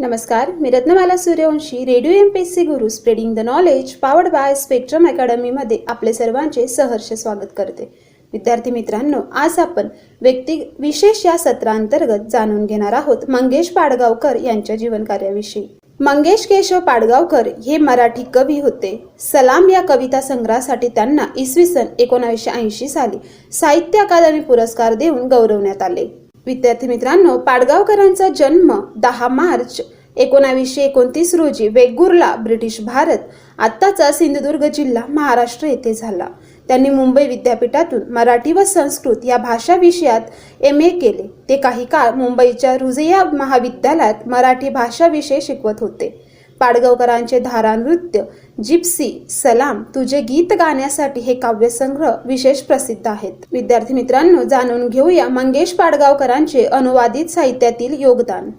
नमस्कार मी Ratnamala Suryavanshi radio M P C Guru spreading the knowledge powered by spectrum अकॅडमीमध्ये आपले सर्वांचे सहर्ष स्वागत करते. विद्यार्थी मित्रांनो आज आपण व्यक्ती विशेष या सत्रांतर्गत जाणून घेणार आहोत मंगेश पाडगावकर यांच्या जीवनकार्याविषयी. मंगेश केशव पाडगावकर हे मराठी कवी होते. सलाम या कविता संग्रहासाठी त्यांना इसवी सन एकोणावीसशे ऐंशी साली साहित्य अकादमी पुरस्कार देऊन गौरवण्यात आले. विद्यार्थी मित्रांनो पाडगावकरांचा जन्म दहा मार्च एकोणावीसशे एकोणतीस रोजी वेगुर्ला ब्रिटिश भारत आत्ताचा सिंधुदुर्ग जिल्हा महाराष्ट्र येथे झाला. त्यांनी मुंबई विद्यापीठातून मराठी व संस्कृत या भाषा विषयात एम ए केले. ते काही काळ मुंबईच्या रुझिया महाविद्यालयात मराठी भाषा विषय शिकवत होते. पाडगावकरांचे धारानृत्य जिप्सी सलाम तुझे गीत गाण्यासाठी हे काव्यसंग्रह विशेष प्रसिद्ध आहेत. विद्यार्थी मित्रांनो जाणून घेऊया मंगेश पाडगावकरांचे अनुवादित साहित्यातील योगदान.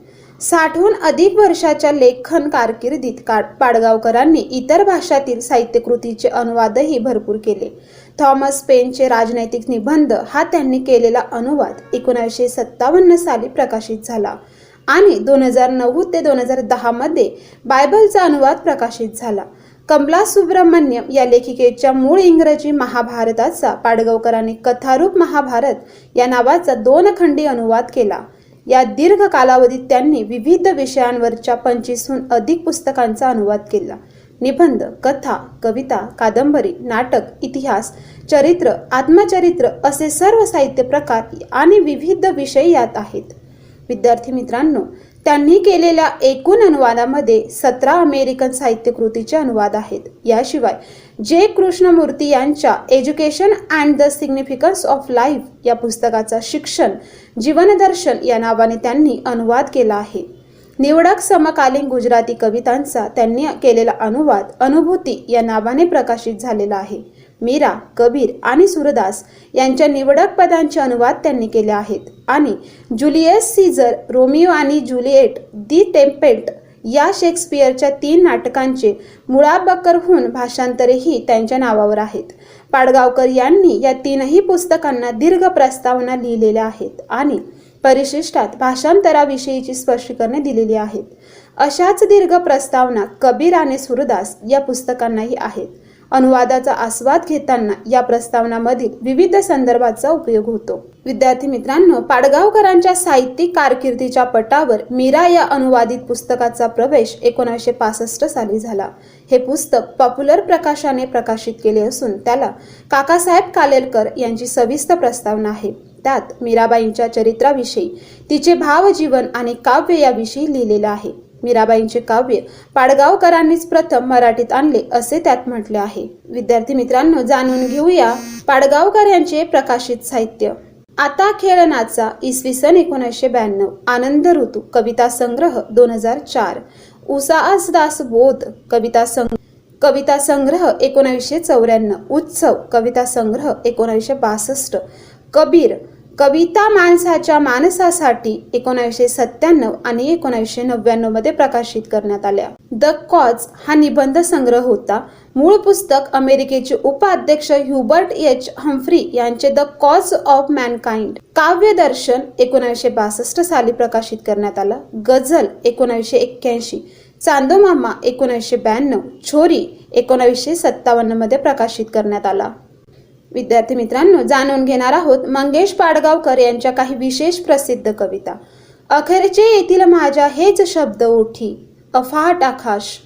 साठहून अधिक वर्षाच्या लेखन कारकिर्दीत का पाडगावकरांनी इतर भाषातील साहित्यकृतीचे अनुवादही भरपूर केले. थॉमस पेनचे राजनैतिक निबंध हा त्यांनी केलेला अनुवाद एकोणीसशे सत्तावन्न साली प्रकाशित झाला. आणि दोन हजार नऊ ते दोन हजार दहामध्ये बायबलचा अनुवाद प्रकाशित झाला. कमला सुब्रमण्यम या लेखिकेच्या मूळ इंग्रजी महाभारताचा पाडगावकरांनी कथारूप महाभारत या नावाचा दोन खंडी अनुवाद केला. या दीर्घ कालावधीत त्यांनी विविध विषयांवरच्या पंचवीसहून अधिक पुस्तकांचा अनुवाद केला. निबंध कथा कविता कादंबरी नाटक इतिहास चरित्र आत्मचरित्र असे सर्व साहित्य प्रकार आणि विविध विषय यात आहेत. विद्यार्थी मित्रांनो त्यांनी केलेल्या एकूण अनुवादामध्ये सतरा अमेरिकन साहित्य कृतीचे अनुवाद आहेत. याशिवाय जे कृष्णमूर्ती यांच्या education and the significance of life या पुस्तकाचा शिक्षण जीवनदर्शन या नावाने त्यांनी अनुवाद केला आहे. निवडक समकालीन गुजराती कवितांचा त्यांनी केलेला अनुवाद अनुभूती या नावाने प्रकाशित झालेला आहे. मीरा कबीर आणि सुरदास यांच्या निवडक पदांचे अनुवाद त्यांनी केले आहेत. आणि जुलियस सीझर रोमिओ आणि जुलिएट दी टेम्पेट या शेक्सपियरच्या तीन नाटकांचे मुळाबक्करहून भाषांतरेही त्यांच्या नावावर आहेत. पाडगावकर यांनी या तीनही पुस्तकांना दीर्घ प्रस्तावना लिहिलेल्या आहेत आणि परिशिष्टात भाषांतराविषयीची स्पष्टीकरणे दिलेली आहेत. अशाच दीर्घ प्रस्तावना कबीर आणि सुरदास या पुस्तकांनाही आहेत. अनुवादाचा आस्वाद घेताना या प्रस्तावनामधील विविध संदर्भाचा उपयोग होतो. विद्यार्थी मित्रांनो पाडगावकरांच्या साहित्यिक कारकिर्दीच्या पटावर मीरा या अनुवादित पुस्तकाचा प्रवेश एकोणीसशे पासष्ट साली झाला. हे पुस्तक पॉप्युलर प्रकाशाने प्रकाशित केले असून त्याला काकासाहेब कालेलकर यांची सविस्तर प्रस्तावना आहे. त्यात मीराबाईंच्या चरित्राविषयी तिचे भावजीवन आणि काव्य याविषयी लिहिलेलं आहे. मीराबाईंचे काव्य पाडगावकरांनीच प्रथम मराठीत आणले असे त्यात म्हटले आहे. विद्यार्थी मित्रांनो जाणून घेऊया पाडगावकर यांचे प्रकाशित साहित्य. आता खेळनाचा इसवी सन एकोणीसशे ब्याण्णव आनंद ऋतू कविता संग्रह दोन हजार चार. उसास दास बोध कविता संग्रह कविता संग्रह एकोणावीसशे चौऱ्याण्णव. उत्सव कविता संग्रह एकोणावीसशे बासष्ट. कबीर कविता माणसाच्या माणसासाठी एकोणावीसशे सत्त्याण्णव आणि एकोणावीसशे नव्याण्णवमध्ये प्रकाशित करण्यात आल्या. द कॉज हा निबंध संग्रह होता. मूळ पुस्तक अमेरिकेचे उपाध्यक्ष ह्युबर्ट एच. हम्फ्री यांचे द कॉज ऑफ मॅनकाइंड काव्य दर्शन एकोणावीसशे बासष्ट साली प्रकाशित करण्यात आला. गझल एकोणावीसशे एक्क्याऐंशी. चांदोमामा एकोणीसशे ब्याण्णव. छोरी एकोणावीसशे सत्तावन्नमध्ये प्रकाशित करण्यात आला. विद्यार्थी मित्रांनो जाणून घेणार आहोत मंगेश पाडगावकर यांच्या काही विशेष प्रसिद्ध कविता. अखेरचे येथील माझ्या हेच शब्द ओठी अफाट आकाश.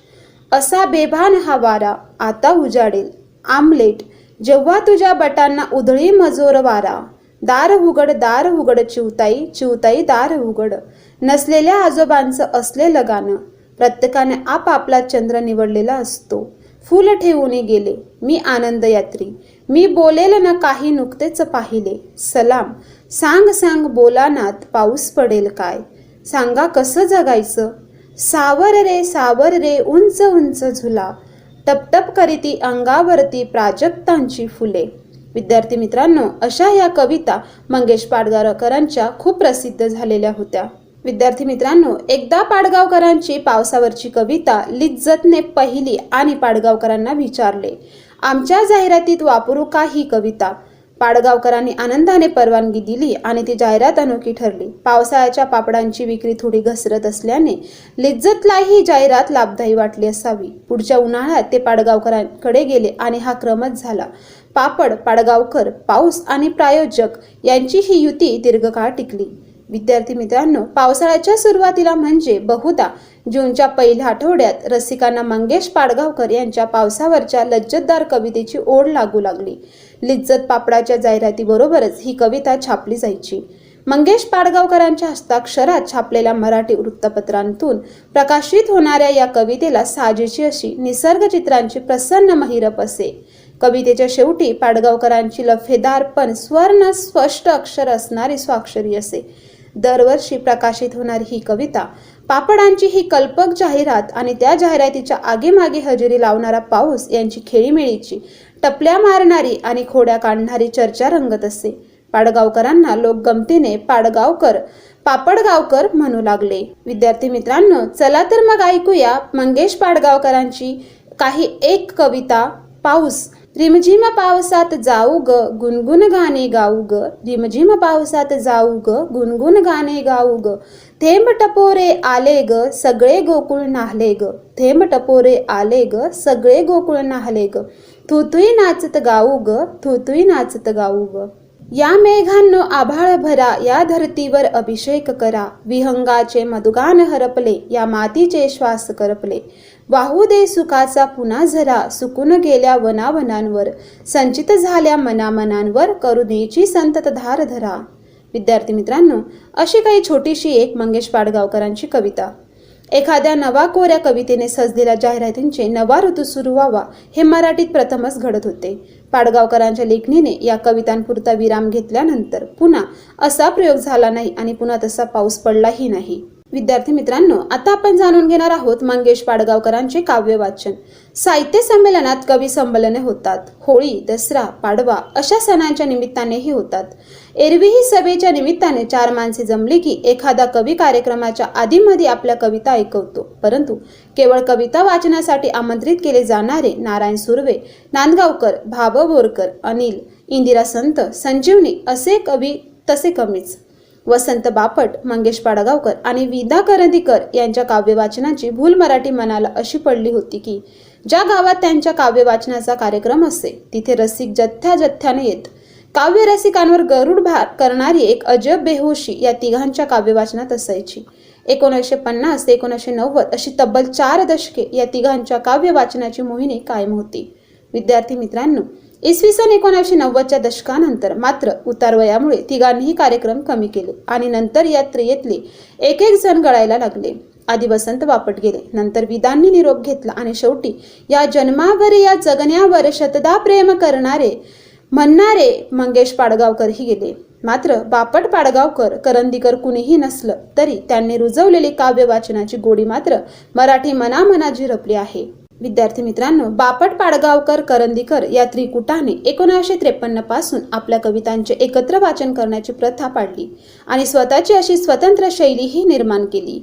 असा बेभान हा वारा आता उजाडेल. आमलेट जेव्हा तुझ्या बटांना उधळी मजोर वारा. दार उघड दार उघड चिवताई चिवताई दार उघड. नसलेल्या आजोबांचं असलेलं गाणं प्रत्येकाने आपापला चंद्र निवडलेला असतो. फुल ठेवून गेले. मी आनंद यात्री मी बोलेल ना काही नुकतेच पाहिले. सलाम. सांग सांग बोलानात पाऊस पडेल काय? सांगा कसं जगायचं? सावर रे सावर रे उंच उंच झुला. टपटप करीती अंगावरती प्राजक्तांची फुले. विद्यार्थी मित्रांनो अशा या कविता मंगेश पाडगावकरांच्या खूप प्रसिद्ध झालेल्या होत्या. विद्यार्थी मित्रांनो एकदा पाडगावकरांची पावसावरची कविता लिज्जतने पहिली आणि पाडगावकरांना विचारले. आमच्या जाहिरातीत वापरू का ही कविता? पाडगावकरांनी आनंदाने परवानगी दिली आणि ती जाहिरात अनोखी ठरली. पावसाळ्याच्या पापडांची विक्री थोडी घसरत असल्याने लिज्जतला ही जाहिरात लाभदायी वाटली असावी. पुढच्या उन्हाळ्यात ते पाडगावकरांकडे गेले आणि हा क्रमच झाला. पापड पाडगावकर पाऊस आणि प्रायोजक यांची ही युती दीर्घकाळ टिकली. विद्यार्थी मित्रांनो पावसाळ्याच्या सुरुवातीला म्हणजे बहुधा जूनच्या पहिल्या आठवड्यात रसिकांना मंगेश पाडगावकर यांच्या पावसावरच्या लज्जतदार कवितेची ओढ लागू लागली. लिज्जत पापडाच्या जाहिरातीबरोबरच ही कविता छापली जायची. मंगेश पाडगावकरांच्या हस्ताक्षरात छापलेल्या मराठी वृत्तपत्रांतून प्रकाशित होणाऱ्या या कवितेला साजेची अशी निसर्ग चित्रांची प्रसन्न महिरप असे. कवितेच्या शेवटी पाडगावकरांची लफेदार पण स्वर्ण स्पष्ट अक्षर असणारी स्वाक्षरी असे. दरवर्षी प्रकाशित होणारी ही कविता. पापडांची ही कल्पक जाहिरात आणि त्या जाहिरातीच्या आगेमागे हजेरी लावणारा पाऊस यांची खेळीमेळीची टपल्या मारणारी आणि खोड्या काढणारी चर्चा रंगत असे. पाडगावकरांना लोक गमतीने पाडगावकर पापडगावकर म्हणू लागले. विद्यार्थी मित्रांनो चला तर मग ऐकूया मंगेश पाडगावकरांची काही एक कविता पाऊस. रिमझिम पावसात जाऊ ग गुणगुण गाणे गाऊ ग रिमझिम पावसात जाऊ ग गुणगुण गाणे गाऊ ग थेंब टपोरे आले ग सगळे गोकुळ नाहले ग थेंब टपोरे आले ग सगळे गोकुळ नाहले ग थुतुई नाचत गाऊ ग थुतुई नाचत गाऊ ग या मेघांनो आभाळ भरा या धरतीवर अभिषेक करा. विहंगाचे मधुगान हरपले या मातीचे श्वास करपले. वाहू दे सुखाचा पुन्हा झरा सुकून गेल्या वनावनांवर. संचित झाल्या मनामनांवर करुणेची संतत धार धरा. विद्यार्थी मित्रांनो अशी काही छोटीशी एक मंगेश पाडगावकरांची कविता. एखाद्या नवा कोऱ्या कवितेने सजलेल्या जाहिरातींचे नवा ऋतू सुरू व्हावा हे मराठीत प्रथमच घडत होते. पाडगावकरांच्या लेखणीने या कवितांपुरता विराम घेतल्यानंतर पुन्हा असा प्रयोग झाला नाही आणि पुन्हा तसा पाऊस पडलाही नाही. विद्यार्थी मित्रांनो आता आपण जाणून घेणार आहोत मंगेश पाडगावकरांचे काव्य वाचन. साहित्य संमेलनात कवी संमेलने होतात. होळी दसरा पाडवा अशा सणांच्या निमित्तानेही होतात. एरवीही सभेच्या निमित्ताने चार माणसे जमली की एखादा कवी कार्यक्रमाच्या आधीमध्ये आपल्या कविता ऐकवतो. परंतु केवळ कविता वाचनासाठी आमंत्रित केले जाणारे नारायण सुर्वे नांदगावकर भाब बोरकर अनिल इंदिरा संत संजीवनी असे कवी तसे कमीच. वसंत बापट मंगेश पाडगावकर आणि विदा करंदीकर यांच्या काव्यवाचनाची भूल मराठी मनाला अशी पडली होती की ज्या गावात त्यांच्या काव्यवाचनाचा कार्यक्रम असे तिथे रसिक जथ्या जथ्याने येत. काव्य रसिकांवर गरुड भार करणारी एक अजब बेहोशी या तिघांच्या काव्यवाचनात असायची. एकोणीसशे पन्नास ते एकोणीसशे नव्वद अशी तब्बल चार दशके या तिघांच्या काव्यवाचनाची मोहिनी कायम होती. विद्यार्थी मित्रांनो इसवी सन एकोणीसशे नव्वदच्या दशकानंतर मात्र उतारवयामुळे तिघांनीही कार्यक्रम कमी केले आणि नंतर यात्रेतले एक एक जण गळायला लागले. आधी वसंत बापट गेले नंतर विदांनी निरोप घेतला आणि शेवटी या जन्मावर या जगण्यावर शतदा प्रेम करणारे म्हणणारे मंगेश पाडगावकरही गेले. मात्र बापट पाडगावकर करंदीकर कुणीही नसलं तरी त्यांनी रुजवलेली काव्य वाचनाची गोडी मात्र मराठी मनामना झिरपली आहे. विद्यार्थी मित्रांनो बापट पाडगावकर करंदीकर या त्रिकुटाने एकोणीसशे त्रेपन्नपासून आपल्या कवितांचे एकत्र वाचन करण्याची प्रथा पाडली आणि स्वतःची अशी स्वतंत्र शैलीही निर्माण केली.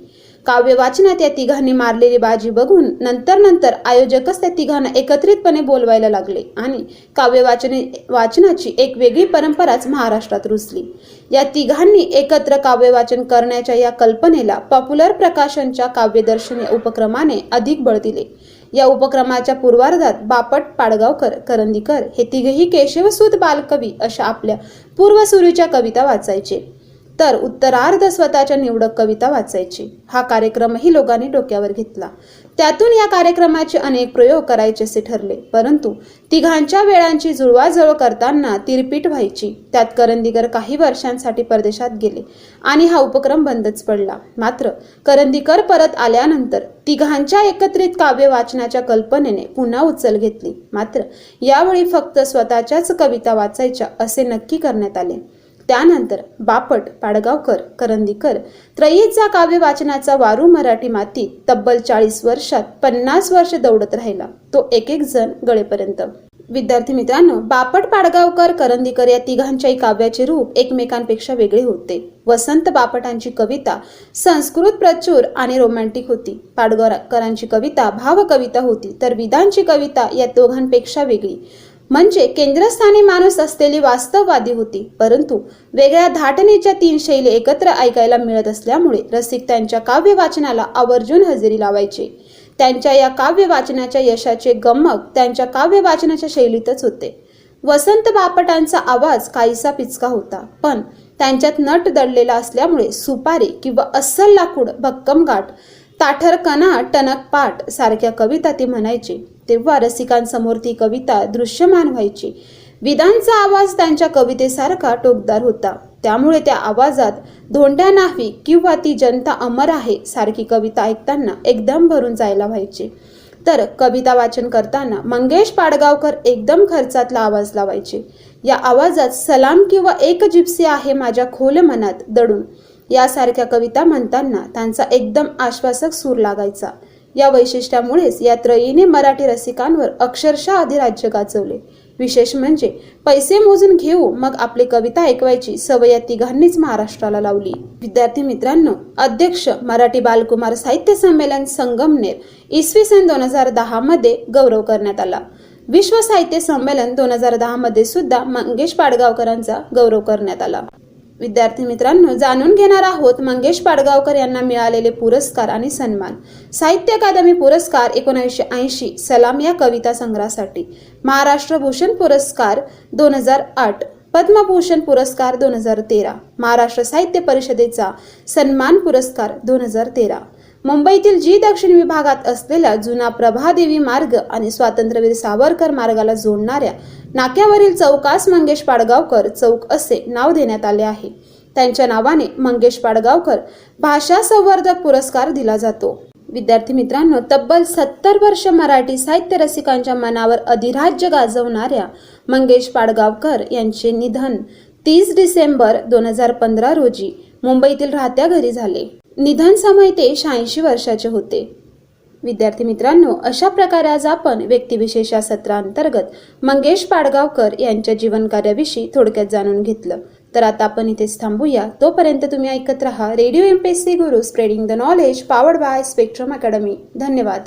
काव्य वाचनात या तिघांनी मारलेली बाजी बघून नंतर नंतर आयोजकच त्या तिघांना एकत्रितपणे बोलवायला लागले आणि काव्य वाचने वाचनाची एक वेगळी परंपराच महाराष्ट्रात रुजली या तिघांनी एकत्र काव्य वाचन करण्याच्या या कल्पनेला पॉप्युलर प्रकाशनच्या काव्यदर्शन या उपक्रमाने अधिक बळ दिले. या उपक्रमाच्या पूर्वार्धात बापट पाडगावकर करंदीकर हे तिघेही केशवसूत बालकवी अशा आपल्या पूर्वसुरीच्या कविता वाचायचे. तर उत्तरार्ध स्वतःच्या निवडक कविता वाचायची. हा कार्यक्रमही लोकांनी डोक्यावर घेतला. त्यातून या कार्यक्रमाचे अनेक प्रयोग करायचे असे ठरले. परंतु तिघांच्या वेळांची जुळवाजुळव करताना तिरपीट व्हायची. त्यात करंदीकर काही वर्षांसाठी परदेशात गेले आणि हा उपक्रम बंदच पडला. मात्र करंदीकर परत आल्यानंतर तिघांच्या एकत्रित काव्य वाचनाच्या कल्पनेने पुन्हा उचल घेतली. मात्र यावेळी फक्त स्वतःच्याच कविता वाचायच्या असे नक्की करण्यात आले. त्यानंतर बापट पाडगावकर करंदीकर त्रयीचा काव्य वाचनाचा वारू मराठी माती तब्बल चाळीस वर्षात पन्नास वर्ष दौडत राहिला. तो एक एक जण गळेपर्यंत. विद्यार्थी मित्रांनो बापट पाडगावकर करंदीकर या तिघांच्याही काव्याचे रूप एकमेकांपेक्षा वेगळे होते. वसंत बापटांची कविता संस्कृत प्रचूर आणि रोमॅन्टिक होती. पाडगावकरांची कविता भावकविता होती तर विदांची कविता या दोघांपेक्षा वेगळी. म्हणजे केंद्रस्थानी माणूस असलेली वास्तववादी होती. परंतु वेगळ्या धाटणीच्या तीन शैली एकत्र ऐकायला मिळत असल्यामुळे रसिक त्यांच्या काव्य वाचनाला आवर्जून हजेरी लावायचे. त्यांच्या या काव्य वाचनाच्या यशाचे गमक त्यांच्या काव्य वाचनाच्या शैलीतच होते. वसंत बापटांचा आवाज काहीसा पिचका होता पण त्यांच्यात नट दडलेला असल्यामुळे सुपारी किंवा अस्सल लाकूड भक्कम गाठ ताठर कणा टणक पाट सारख्या कविता ती म्हणायची. तेव्हा रसिकांसमोर ती कविता दृश्यमान व्हायची. विदांचा आवाज त्यांच्या कवितेसारखा टोकदार होता. त्यामुळे त्या आवाजात धोंड्या नाही किंवा ती जनता अमर आहे सारखी कविता ऐकताना एकदम भरून जायला व्हायचे. तर कविता वाचन करताना मंगेश पाडगावकर एकदम खर्चातला आवाज लावायचे. या आवाजात सलाम किंवा एक जिप्सी आहे माझ्या खोल मनात दडून. यासारख्या कविता म्हणताना त्यांचा एकदम आश्वासक सूर लागायचा. या वैशिष्ट्यामुळेच या त्रयीने मराठी रसिकांवर अक्षरशः अधिराज्य गाजवले. विशेष म्हणजे पैसे मोजून घेऊ मग आपली कविता ऐकवायची सवय या तिघांनीच महाराष्ट्राला लावली. विद्यार्थी मित्रांनो अध्यक्ष मराठी बालकुमार साहित्य संमेलन संगमनेर इसवी सन दोन हजार दहा मध्ये गौरव करण्यात आला. विश्व साहित्य संमेलन दोन हजार दहा मध्ये सुद्धा मंगेश पाडगावकरांचा गौरव करण्यात आला. विद्यार्थी मित्रांनो जाणून घेणार आहोत मंगेश पाडगावकर यांना मिळालेले पुरस्कार आणि सन्मान. साहित्य अकादमी पुरस्कार एकोणीसशे ऐंशी सलाम या कविता संग्रहासाठी. महाराष्ट्र भूषण पुरस्कार दोन हजार आठ पद्मभूषण पुरस्कार दोन हजार तेरा. महाराष्ट्र साहित्य परिषदेचा सन्मान पुरस्कार दोन हजार तेरा. मुंबईतील जी दक्षिण विभागात असलेला जुना प्रभादेवी मार्ग आणि स्वातंत्र्यवीर सावरकर मार्गाला जोडणाऱ्या नाक्यावरील चौकास मंगेश पाडगावकर चौक असे नाव देण्यात आले आहे. त्यांच्या नावाने मंगेश पाडगावकर भाषा संवर्धक पुरस्कार दिला जातो. विद्यार्थी मित्रांनो तब्बल सत्तर वर्ष मराठी साहित्य रसिकांच्या मनावर अधिराज्य गाजवणाऱ्या मंगेश पाडगावकर यांचे निधन तीस डिसेंबर दोन हजार पंधरा रोजी मुंबईतील राहत्या घरी झाले. निधन समय ते शहाऐंशी वर्षाचे होते. विद्यार्थी मित्रांनो अशा प्रकारे आज आपण व्यक्तिविशेष या सत्रांतर्गत मंगेश पाडगावकर यांच्या जीवनकार्याविषयी थोडक्यात जाणून घेतलं. तर आता आपण इथेच थांबूया. तोपर्यंत तुम्ही ऐकत रहा radio M P S C Guru spreading the knowledge powered by spectrum academy. धन्यवाद.